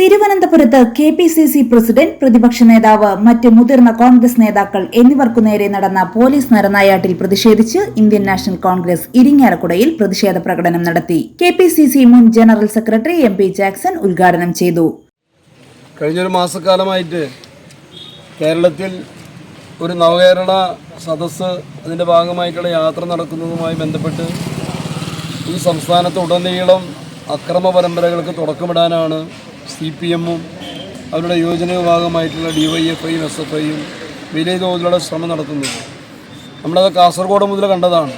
തിരുവനന്തപുരത്ത് K P C C president പ്രതിപക്ഷ നേതാവ് മറ്റ് മുതിർന്ന കോൺഗ്രസ് നേതാക്കൾ എന്നിവർക്കു നേരെ നടന്ന പോലീസ് നരനായാട്ടിൽ പ്രതിഷേധിച്ച് ഇന്ത്യൻ നാഷണൽ കോൺഗ്രസ് ഇരിങ്ങാലക്കുടയിൽ പ്രതിഷേധ പ്രകടനം നടത്തി. കെ പി സി സി മുൻ general secretary M P Jackson ഉദ്ഘാടനം ചെയ്തു. കഴിഞ്ഞൊരു മാസക്കാലമായിട്ട് കേരളത്തിൽ ഒരു നവകേരള സദസ്സ് അതിന്റെ ഭാഗമായിട്ടുള്ള യാത്ര നടക്കുന്നതുമായി ബന്ധപ്പെട്ട് ഈ സംസ്ഥാനത്ത് ഉടനീളം അക്രമ പരമ്പരകൾക്ക് തുടക്കമിടാനാണ് സി പി എമ്മും അവരുടെ യോജന വിഭാഗമായിട്ടുള്ള ഡി വൈ എഫ് ഐയും എസ് എഫ് ഐയും വലിയ തോതിലുള്ള ശ്രമം നടത്തുന്നത് നമ്മളത് കാസർഗോഡ് മുതൽ കണ്ടതാണ്.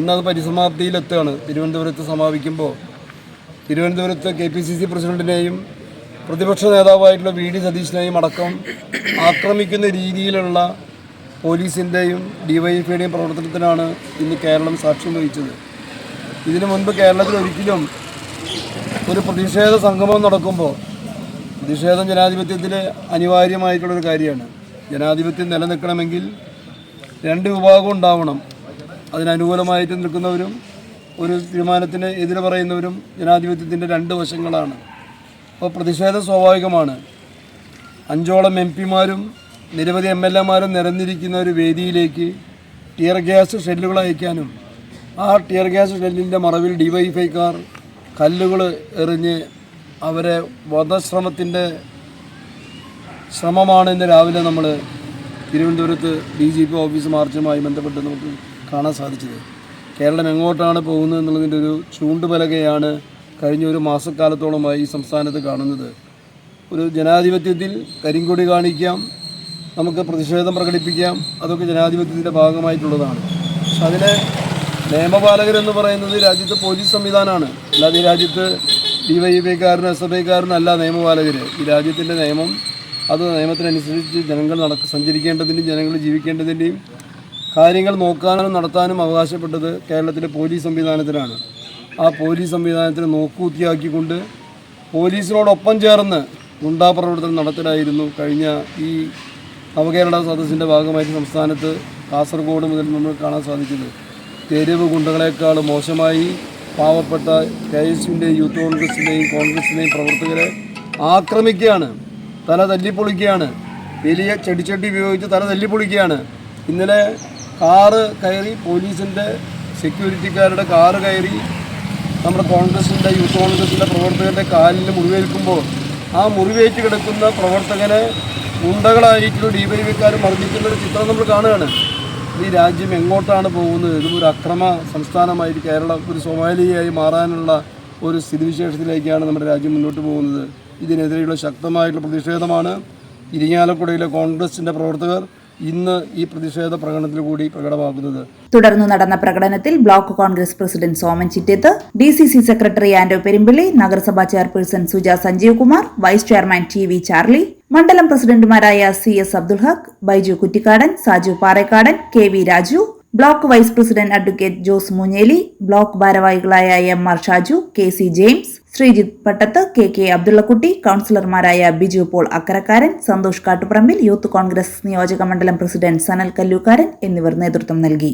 ഇന്നത് പരിസമാപ്തിയിലെത്തുകയാണ്. തിരുവനന്തപുരത്ത് സമാപിക്കുമ്പോൾ തിരുവനന്തപുരത്ത് കെ പി സി സി പ്രസിഡന്റിനെയും പ്രതിപക്ഷ നേതാവായിട്ടുള്ള വി ഡി സതീഷിനെയും അടക്കം ആക്രമിക്കുന്ന രീതിയിലുള്ള പോലീസിന്റെയും ഡിവൈഎഫ്ഐയുടെയും പ്രവർത്തനത്തിനാണ് ഇന്ന് കേരളം സാക്ഷ്യം വഹിച്ചത്. ഇതിനു മുൻപ് കേരളത്തിൽ ഒരിക്കലും ഒരു പ്രതിഷേധ സംഗമം നടക്കുമ്പോൾ പ്രതിഷേധം ജനാധിപത്യത്തിൽ അനിവാര്യമായിട്ടുള്ളൊരു കാര്യമാണ്. ജനാധിപത്യം നിലനിൽക്കണമെങ്കിൽ രണ്ട് വിഭാഗം ഉണ്ടാവണം. അതിനനുകൂലമായിട്ട് നിൽക്കുന്നവരും ഒരു തീരുമാനത്തിന് എതിരെ പറയുന്നവരും ജനാധിപത്യത്തിന്റെ രണ്ട് വശങ്ങളാണ്. അപ്പോൾ പ്രതിഷേധം സ്വാഭാവികമാണ്. അഞ്ചോളം എം പിമാരും നിരവധി എം എൽ എമാരും നിരന്നിരിക്കുന്ന ഒരു വേദിയിലേക്ക് ടിയർ ഗ്യാസ് ഷെല്ലുകൾ അയക്കാനും ആ ടിയർ ഗ്യാസ് ഷെല്ലിന്റെ മറവിൽ ഡിവൈഫൈക്കാർ കല്ലുകൾ എറിഞ്ഞ് അവരെ വധശ്രമത്തിന്റെ ശ്രമമാണ് ഇന്ന് രാവിലെ നമ്മൾ തിരുവനന്തപുരത്ത് ഡി ജി പി ഓഫീസ് മാർച്ചുമായി ബന്ധപ്പെട്ട് നമുക്ക് കാണാൻ സാധിച്ചത്. കേരളം എങ്ങോട്ടാണ് പോകുന്നത് എന്നുള്ളതിന്റെ ഒരു ചൂണ്ടുപലകയാണ് കഴിഞ്ഞ ഒരു മാസക്കാലത്തോളമായി ഈ സംസ്ഥാനത്ത് കാണുന്നത്. ഒരു ജനാധിപത്യത്തിൽ കരിങ്കൊടി കാണിക്കാം നമുക്ക് പ്രതിഷേധം പ്രകടിപ്പിക്കാം അതൊക്കെ ജനാധിപത്യത്തിന്റെ ഭാഗമായിട്ടുള്ളതാണ്. പക്ഷെ അതിനെ നിയമപാലകരെന്ന് പറയുന്നത് രാജ്യത്തെ പോലീസ് സംവിധാനമാണ്. അല്ലാതെ രാജ്യത്ത് ഡി വൈ പിക്കാരനും എസ് എഫ് ഐക്കാരനും അല്ല നിയമപാലകർ ഈ രാജ്യത്തിന്റെ നിയമം അത് നിയമത്തിനനുസരിച്ച് ജനങ്ങൾ നടക്ക സഞ്ചരിക്കേണ്ടതിന്റെയും ജനങ്ങൾ ജീവിക്കേണ്ടതിന്റെയും കാര്യങ്ങൾ നോക്കാനും നടത്താനും അവകാശപ്പെട്ടത് കേരളത്തിലെ പോലീസ് സംവിധാനത്തിനാണ് ആ പോലീസ് സംവിധാനത്തിന് നോക്കൂത്തിയാക്കിക്കൊണ്ട് പോലീസിനോടൊപ്പം ചേർന്ന് ഗുണ്ടാ പ്രവർത്തനം നടത്തലായിരുന്നു കഴിഞ്ഞ ഈ നവകേരള സദസ്സിന്റെ ഭാഗമായിട്ട് സംസ്ഥാനത്ത് കാസർഗോഡ് മുതൽ നമ്മൾ കാണാൻ സാധിച്ചത്. തെരുവ് ഗുണ്ടകളെക്കാൾ മോശമായി പാവപ്പെട്ട കെ എസ് യുവിന്റെയും യൂത്ത് കോൺഗ്രസിന്റെയും കോൺഗ്രസിന്റെയും പ്രവർത്തകരെ ആക്രമിക്കുകയാണ്. തല തല്ലിപ്പൊളിക്കുകയാണ്. വലിയ ചെടിച്ചട്ടി ഉപയോഗിച്ച് തല തല്ലിപ്പൊളിക്കുകയാണ്. ഇന്നലെ കാറ് കയറി പോലീസിന്റെ സെക്യൂരിറ്റിക്കാരുടെ കാറ് കയറി നമ്മുടെ കോൺഗ്രസിന്റെ യൂത്ത് കോൺഗ്രസിന്റെ പ്രവർത്തകരുടെ കാലിൽ മുറിവേൽക്കുമ്പോൾ ആ മുറിവേറ്റ് കിടക്കുന്ന പ്രവർത്തകനെ ഉണ്ടകളായിട്ടുള്ള ഡി വൈ വിക്കാർ മർദ്ദിക്കുന്ന ഒരു ചിത്രം നമ്മൾ കാണുകയാണ്. ഈ രാജ്യം എങ്ങോട്ടാണ് പോകുന്നത്? ഇതും ഒരു അക്രമ സംസ്ഥാനമായി കേരളം ഒരു സൊമാലിയായി മാറാനുള്ള ഒരു സ്ഥിതിവിശേഷത്തിലേക്കാണ് നമ്മുടെ രാജ്യം മുന്നോട്ട് പോകുന്നത്. ഇതിനെതിരെയുള്ള ശക്തമായിട്ടുള്ള പ്രതിഷേധമാണ് ഇരിങ്ങാലക്കുടയിലെ കോൺഗ്രസിന്റെ പ്രവർത്തകർ ഇന്ന് ഈ പ്രതിഷേധ പ്രകടനത്തിൽ കൂടി പ്രകടമാക്കുന്നത്. തുടർന്ന് നടന്ന പ്രകടനത്തിൽ block congress president Soman Chitteth D C C secretary Anto Perumpilli നഗരസഭാ chairperson Suja Sanjeev Kumar vice chairman T V Charlie മണ്ഡലം പ്രസിഡന്റുമാരായ C S Abdul Baiju Kuttikkadan Saju Parekkadan K V Raju block vice president advocate Jose Munjeli block ഭാരവാഹികളായ M R Shaju K C James Sreejith Pattath K K Abdullakutty കൌൺസിലർമാരായ Biju Paul Akkarakkaran Santhosh Kattuparambil youth congress നിയോജക മണ്ഡലം president Sanal Kallookaran എന്നിവർ നേതൃത്വം നൽകി.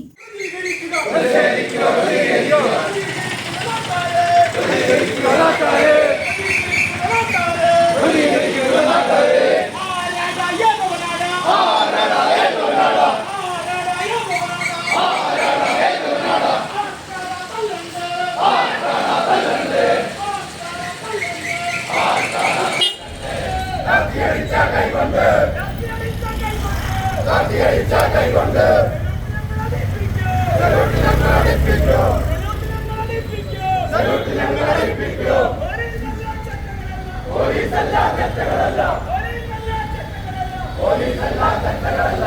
ജയിച്ച കൈകൊണ്ട് പോലീസല്ല ചട്ടകളല്ല പോലീസല്ല ചട്ടകളല്ല